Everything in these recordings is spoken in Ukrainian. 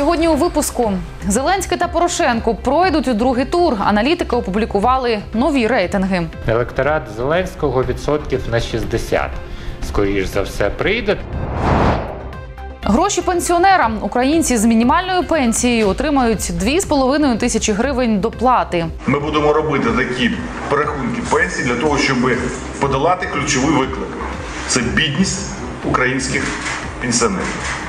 Сьогодні у випуску Зеленський та Порошенко пройдуть у другий тур. Аналітики опублікували нові рейтинги. Електорат Зеленського відсотків на 60. Скоріш за все, прийде. Гроші пенсіонерам українці з мінімальною пенсією отримають 2,5 тисячі гривень доплати. Ми будемо робити такі перерахунки пенсій для того, щоб подолати ключовий виклик це бідність українських пенсіонерів.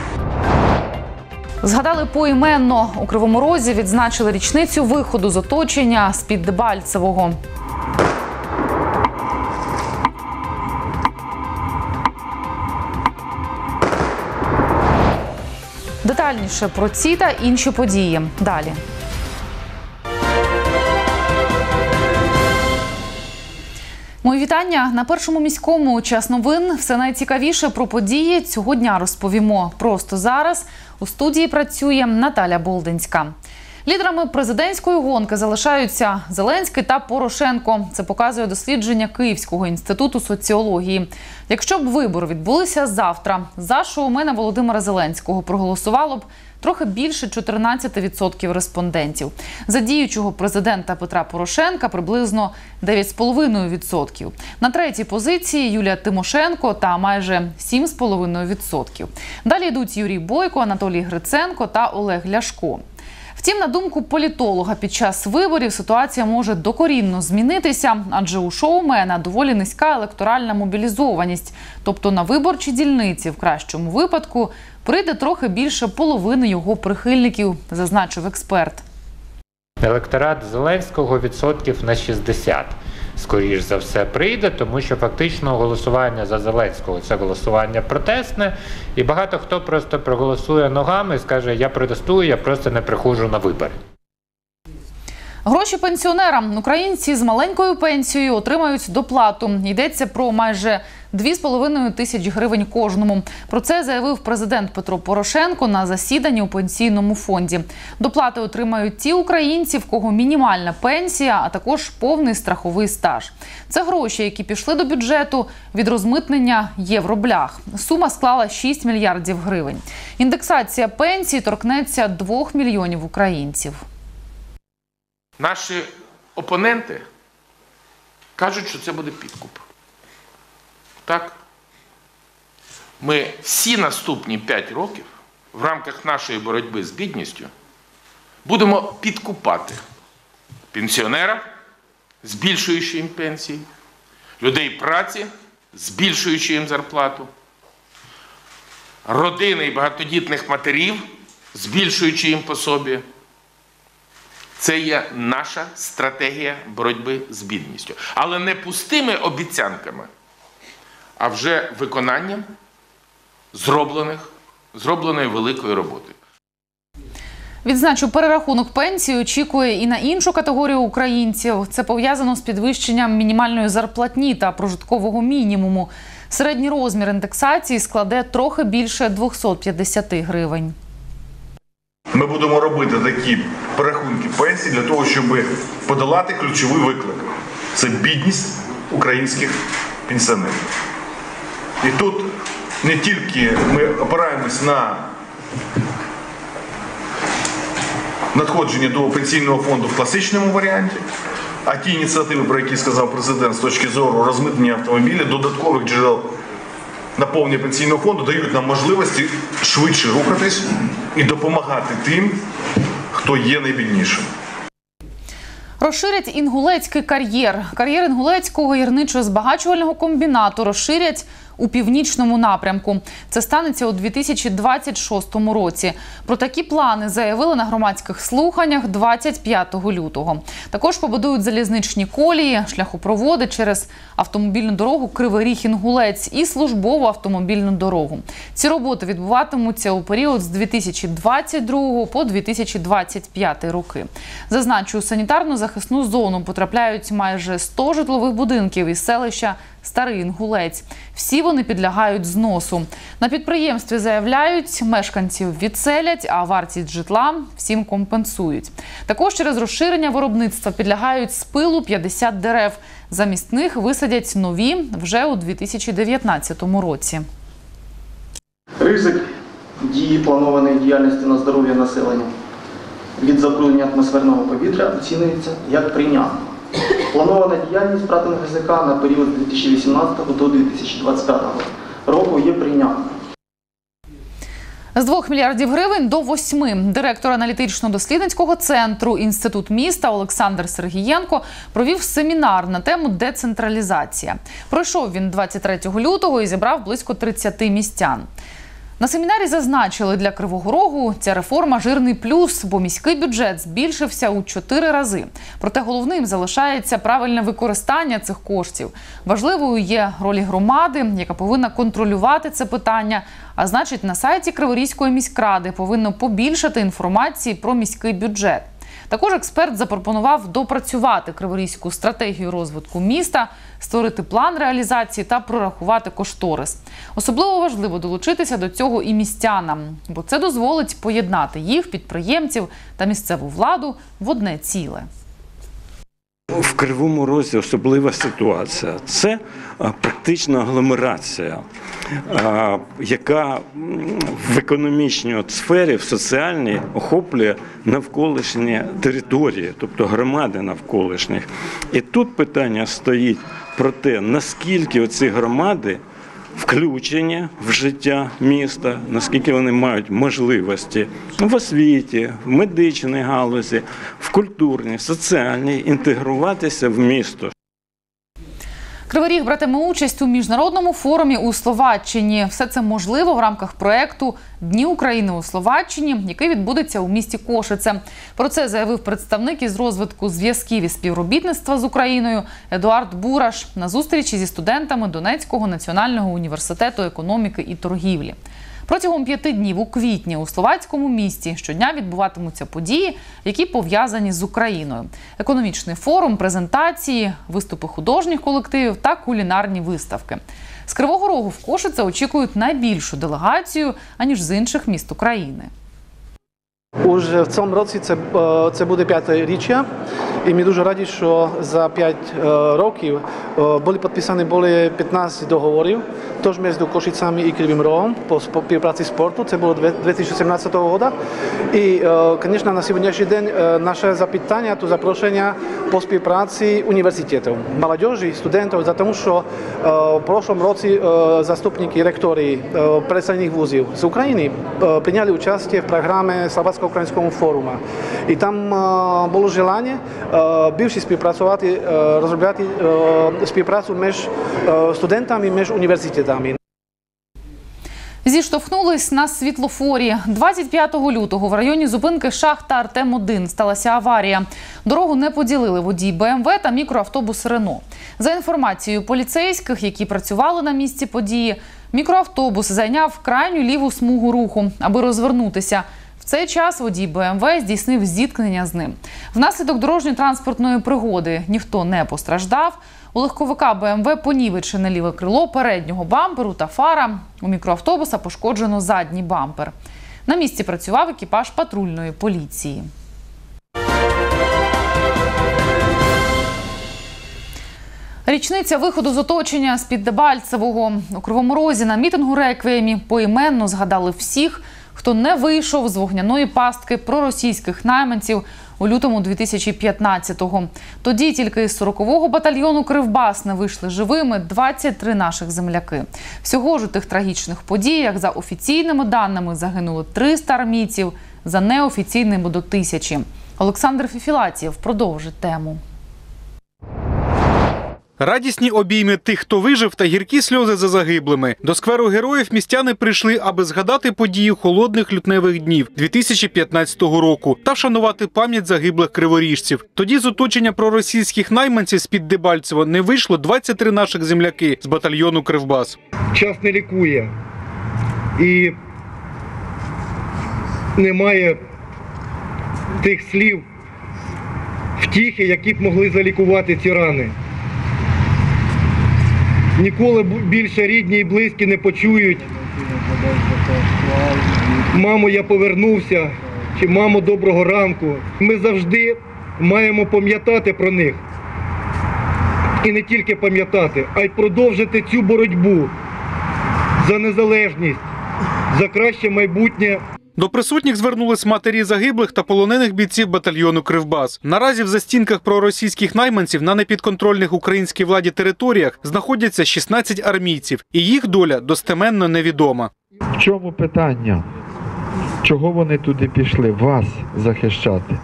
Згадали поіменно у Кривому Розі відзначили річницю виходу з оточення з під Дебальцевого. Детальніше про ці та інші події далі. Мої вітання на першому міському час новин. Все найцікавіше про події цього дня розповімо. Просто зараз у студії працює Наталя Болдинська. Лідерами президентської гонки залишаються Зеленський та Порошенко. Це показує дослідження Київського інституту соціології. Якщо б вибори відбулися завтра, за шоумена Володимира Зеленського проголосувало б трохи більше 14% респондентів. За діючого президента Петра Порошенка приблизно 9,5%. На третій позиції Юлія Тимошенко та майже 7,5%. Далі йдуть Юрій Бойко, Анатолій Гриценко та Олег Ляшко. Втім, на думку політолога, під час виборів ситуація може докорінно змінитися, адже у шоумена доволі низька електоральна мобілізованість. Тобто на виборчі дільниці в кращому випадку прийде трохи більше половини його прихильників, зазначив експерт. Електорат Зеленського відсотків на 60. Скоріш за все, прийде, тому що фактично голосування за Зеленського це голосування протестне, і багато хто просто проголосує ногами і скаже: Я протестую, я просто не приходжу на вибори. Гроші пенсіонерам українці з маленькою пенсією отримають доплату. Йдеться про майже 2,5 тисяч гривень кожному. Про це заявив президент Петро Порошенко на засіданні у пенсійному фонді. Доплати отримають ті українці, в кого мінімальна пенсія, а також повний страховий стаж. Це гроші, які пішли до бюджету від розмитнення євроблях. Сума склала 6 мільярдів гривень. Індексація пенсії торкнеться 2 мільйонів українців. Наші опоненти кажуть, що це буде підкуп. Так? Ми всі наступні 5 років в рамках нашої боротьби з бідністю будемо підкупати пенсіонера, збільшуючи їм пенсії, людей праці, збільшуючи їм зарплату, родини і багатодітних матерів, збільшуючи їм пособі. Це є наша стратегія боротьби з бідністю. Але не пустими обіцянками, а вже виконанням зроблених, зробленої великої роботи. Відзначу, перерахунок пенсії очікує і на іншу категорію українців. Це пов'язано з підвищенням мінімальної зарплатні та прожиткового мінімуму. Середній розмір індексації складе трохи більше 250 гривень. Ми будемо робити такі перерахунки пенсій для того, щоб подолати ключовий виклик це бідність українських пенсіонерів. І тут не тільки ми опираємось на надходження до пенсійного фонду в класичному варіанті, а ті ініціативи, про які сказав президент з точки зору розмитнення автомобіля, додаткових джерел наповнення пенсійного фонду дають нам можливості швидше рухатись і допомагати тим, хто є найбіднішим. Розширять інгулецький кар'єр. Кар'єр інгулецького гірничо-збагачувального комбінату розширять у північному напрямку. Це станеться у 2026 році. Про такі плани заявили на громадських слуханнях 25 лютого. Також побудують залізничні колії, шляхопроводи через автомобільну дорогу Кривий і службову автомобільну дорогу. Ці роботи відбуватимуться у період з 2022 по 2025 роки. Зазначу, у санітарну захисну зону потрапляють майже 100 житлових будинків із селища Старий Інгулець. Всі вони підлягають зносу. На підприємстві заявляють, мешканців відселять, а вартість житла всім компенсують. Також через розширення виробництва підлягають спилу 50 дерев. Замість них висадять нові вже у 2019 році. Ризик дії планованої діяльності на здоров'я населення від забруднення атмосферного повітря оцінюється як прийнятна. Планована діяльність братин ГЗК на період з 2018 до 2025 року є прийнятною. З 2 мільярдів гривень до 8. Директор аналітично-дослідницького центру Інститут міста Олександр Сергієнко провів семінар на тему децентралізація. Пройшов він 23 лютого і зібрав близько 30 містян. На семінарі зазначили, для Кривого Рогу ця реформа жирний плюс, бо міський бюджет збільшився у чотири рази. Проте головним залишається правильне використання цих коштів. Важливою є роль громади, яка повинна контролювати це питання. А значить, на сайті Криворізької міськради повинно побільшати інформації про міський бюджет. Також експерт запропонував допрацювати криворізьку стратегію розвитку міста, створити план реалізації та прорахувати кошторис. Особливо важливо долучитися до цього і містянам, бо це дозволить поєднати їх, підприємців та місцеву владу в одне ціле. В Кривому Розі особлива ситуація. Це а, практично агломерація, яка в економічній сфері, в соціальній охоплює навколишні території, тобто громади навколишніх. І тут питання стоїть про те, наскільки оці громади включені в життя міста, наскільки вони мають можливості в освіті, в медичній галузі, в культурній, соціальній інтегруватися в місто. Кривий Ріг братиме участь у міжнародному форумі у Словаччині. Все це можливо в рамках проекту Дні України у Словаччині, який відбудеться у місті Кошице. Про це заявив представник із розвитку зв'язків і співробітництва з Україною Едуард Бураш на зустрічі зі студентами Донецького національного університету економіки і торгівлі. Протягом п'яти днів у квітні у словацькому місті щодня відбуватимуться події, які пов'язані з Україною: економічний форум, презентації, виступи художніх колективів та кулінарні виставки. З Кривого Рогу в Кошице очікують найбільшу делегацію аніж з інших міст України. Уже в цьому році це, е, це буде п'яте річчя, і ми дуже раді, що за 5 років е, були підписані були 15 договорів, тож між Кошицями і Кривим Рогом по співпраці спорту. Це було 2017 року. І, е, звісно, на сьогоднішній день е, наше запитання, то запрошення po spolupráci univerzitetov. Mladeži, studentov, zato što u e, prošlom roci e, zastupniki rektori e, predstavljenih vuziju z Ukrajiny prinjali učastje v programe Slovatsko-Ukrajinskog foruma. I tam bilo želanje bivši spolupracovati, razrobljati spoluprácu mež studentami, mež univerzitetami. Зіштовхнулись на світлофорі. 25 лютого в районі зупинки шахта Артем 1 сталася аварія. Дорогу не поділили водій БМВ та мікроавтобус Рено. За інформацією поліцейських, які працювали на місці події, мікроавтобус зайняв крайню ліву смугу руху, аби розвернутися. В цей час водій БМВ здійснив зіткнення з ним. Внаслідок дорожньо-транспортної пригоди ніхто не постраждав. У легковика БМВ понівечене ліве крило переднього бамперу та фара. У мікроавтобуса пошкоджено задній бампер. На місці працював екіпаж патрульної поліції. Річниця виходу з оточення з-під Дебальцевого у Кривому Розі на мітингу реквіємі поіменно згадали всіх, хто не вийшов з вогняної пастки проросійських найманців у лютому 2015-го. Тоді тільки з 40-го батальйону Кривбас не вийшли живими 23 наших земляки. Всього ж у тих трагічних подіях за офіційними даними загинуло 300 армійців, за неофіційними до тисячі. Олександр Фіфілатів продовжить тему. Радісні обійми тих, хто вижив, та гіркі сльози за загиблими. До скверу героїв містяни прийшли, аби згадати подію холодних лютневих днів 2015 року та вшанувати пам'ять загиблих криворіжців. Тоді з оточення проросійських найманців з під Дебальцево не вийшло 23 наших земляки з батальйону Кривбас. час не лікує. І немає тих слів втіхи, які б могли залікувати ці рани. Ніколи більше рідні і близькі не почують. Мамо, я повернувся, чи мамо, доброго ранку. Ми завжди маємо пам'ятати про них. І не тільки пам'ятати, а й продовжити цю боротьбу за незалежність, за краще майбутнє До присутніх звернулись матері загиблих та полонених бійців батальйону Кривбас. Наразі в застінках проросійських найманців на непідконтрольних українській владі територіях знаходяться 16 армійців, і їх доля достеменно невідома. В чому питання? Чого вони туди пішли? Вас захищати.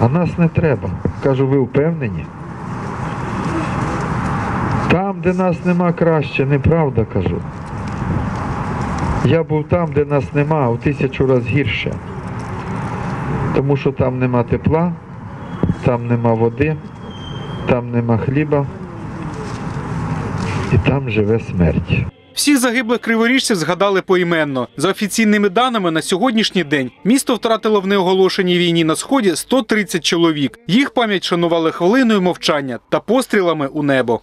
А нас не треба. Кажу, ви впевнені? Там, де нас нема краще, неправда кажу. Я був там, де нас нема, у тисячу разів гірше. Тому що там нема тепла, там нема води, там нема хліба і там живе смерть. Всіх загиблих криворіжців згадали поіменно. За офіційними даними, на сьогоднішній день місто втратило в неоголошеній війні на сході 130 чоловік. Їх пам'ять шанували хвилиною мовчання та пострілами у небо.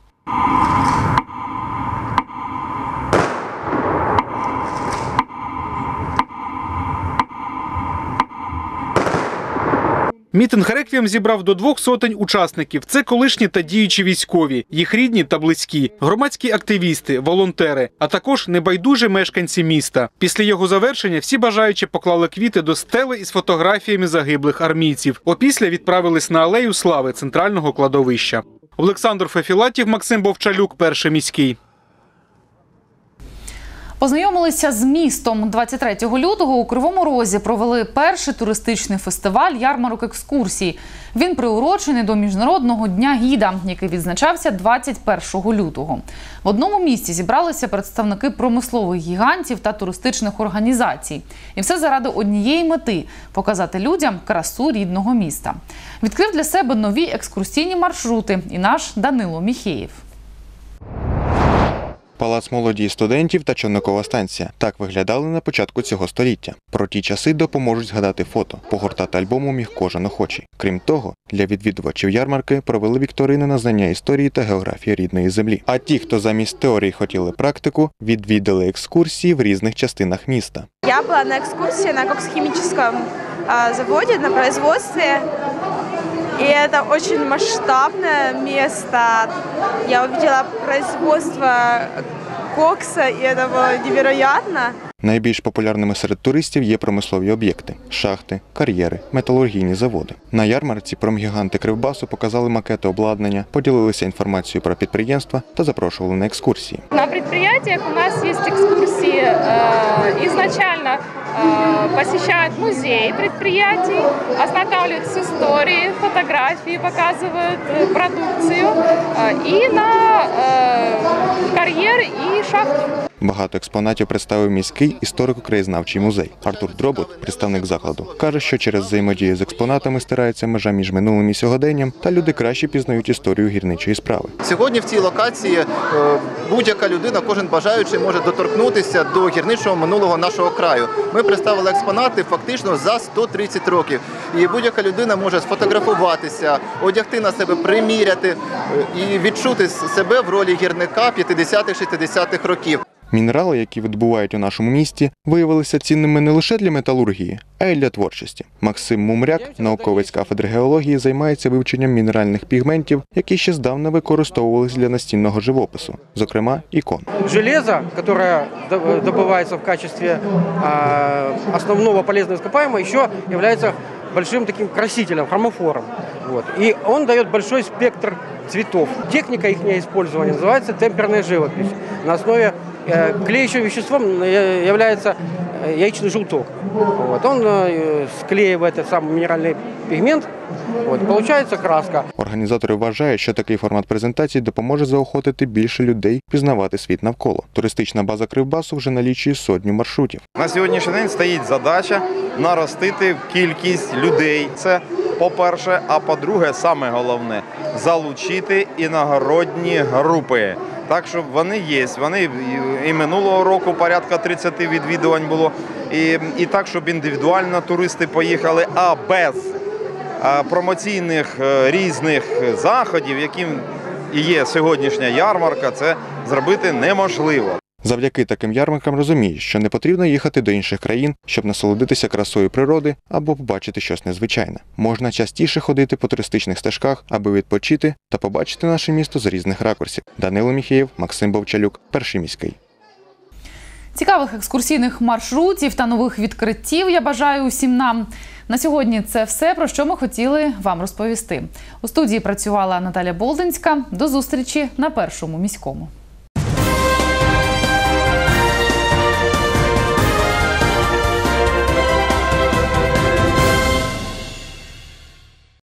Мітинг реквієм зібрав до двох сотень учасників. Це колишні та діючі військові, їх рідні та близькі, громадські активісти, волонтери, а також небайдужі мешканці міста. Після його завершення всі бажаючі поклали квіти до стели із фотографіями загиблих армійців. Опісля відправились на алею слави центрального кладовища. Олександр Фефілатів, Максим Бовчалюк, перший міський. Познайомилися з містом 23 лютого. У Кривому Розі провели перший туристичний фестиваль ярмарок екскурсій. Він приурочений до міжнародного дня гіда, який відзначався 21 лютого. В одному місці зібралися представники промислових гігантів та туристичних організацій. І все заради однієї мети показати людям красу рідного міста. Відкрив для себе нові екскурсійні маршрути. І наш Данило Міхеєв. Палац молоді і студентів та човникова станція. Так виглядали на початку цього століття. Про ті часи допоможуть згадати фото. Погортати альбому міг кожен охочий. Крім того, для відвідувачів ярмарки провели вікторини на знання історії та географії рідної землі. А ті, хто замість теорії хотіли практику, відвідали екскурсії в різних частинах міста. Я была на экскурсии на коксохимическом а, заводе, на производстве. И это очень масштабное место. Я увидела производство кокса, и это было невероятно. Найбільш популярними серед туристів є промислові об'єкти шахти, кар'єри, металургійні заводи. На ярмарці промгіганти Кривбасу показали макети обладнання, поділилися інформацією про підприємства та запрошували на екскурсії. На предприятиях у нас есть экскурсии. Э, Изначально э, посещают музеи предприятий, ознакомливают с историей, фотографии, показывают э, продукцию. Э, И на э, карьер и шахты. Багато експонатів представив міський історико-краєзнавчий музей. Артур Дробот, представник закладу, каже, що через взаємодію з експонатами стирається межа між минулим і сьогоденням, та люди краще пізнають історію гірничої справи. Сьогодні в цій локації е, будь-яка людина, кожен бажаючий може доторкнутися до гірничого минулого нашого краю. Ми представили експонати фактично за 130 років. І будь-яка людина може сфотографуватися, одягти на себе, приміряти е, і відчути себе в ролі гірника 50-60-х років. Мінерали, які видобувають у нашому місті, виявилися цінними не лише для металургії, а й для творчості. Максим Мумряк, науковець кафедри геології, займається вивченням мінеральних пігментів, які ще здавна використовувалися для настінного живопису, зокрема ікон. Железо, которое до- добывается в качестве а, основного полезного ископаемого, еще является большим таким красителем, хромофором. Вот. И он дает большой спектр цветов. Техника их использования называется темперная живопись. На основе э, клеящим веществом э, является э, яичный желток. Вот. Он э, склеивает этот самый минеральный пигмент, вот, и краска. Організатори вважають, що такий формат презентації допоможе заохотити більше людей пізнавати світ навколо. Туристична база Кривбасу вже налічує сотню маршрутів. На сьогоднішній день стоїть задача наростити кількість людей. Це по-перше, а по-друге, саме головне залучити іногородні групи. Так, щоб вони є. Вони і- минулого року порядка 30 відвідувань було. І, і так, щоб індивідуально туристи поїхали, а без промоційних е, різних заходів, яким і є сьогоднішня ярмарка, це зробити неможливо. Завдяки таким ярмаркам розуміють, що не потрібно їхати до інших країн, щоб насолодитися красою природи або побачити щось незвичайне. Можна частіше ходити по туристичних стежках, аби відпочити та побачити наше місто з різних ракурсів. Данило Міхеєв, Максим Бовчалюк, перший міський. Цікавих екскурсійних маршрутів та нових відкриттів я бажаю усім нам. На сьогодні це все, про що ми хотіли вам розповісти. У студії працювала Наталя Болдинська. До зустрічі на першому міському.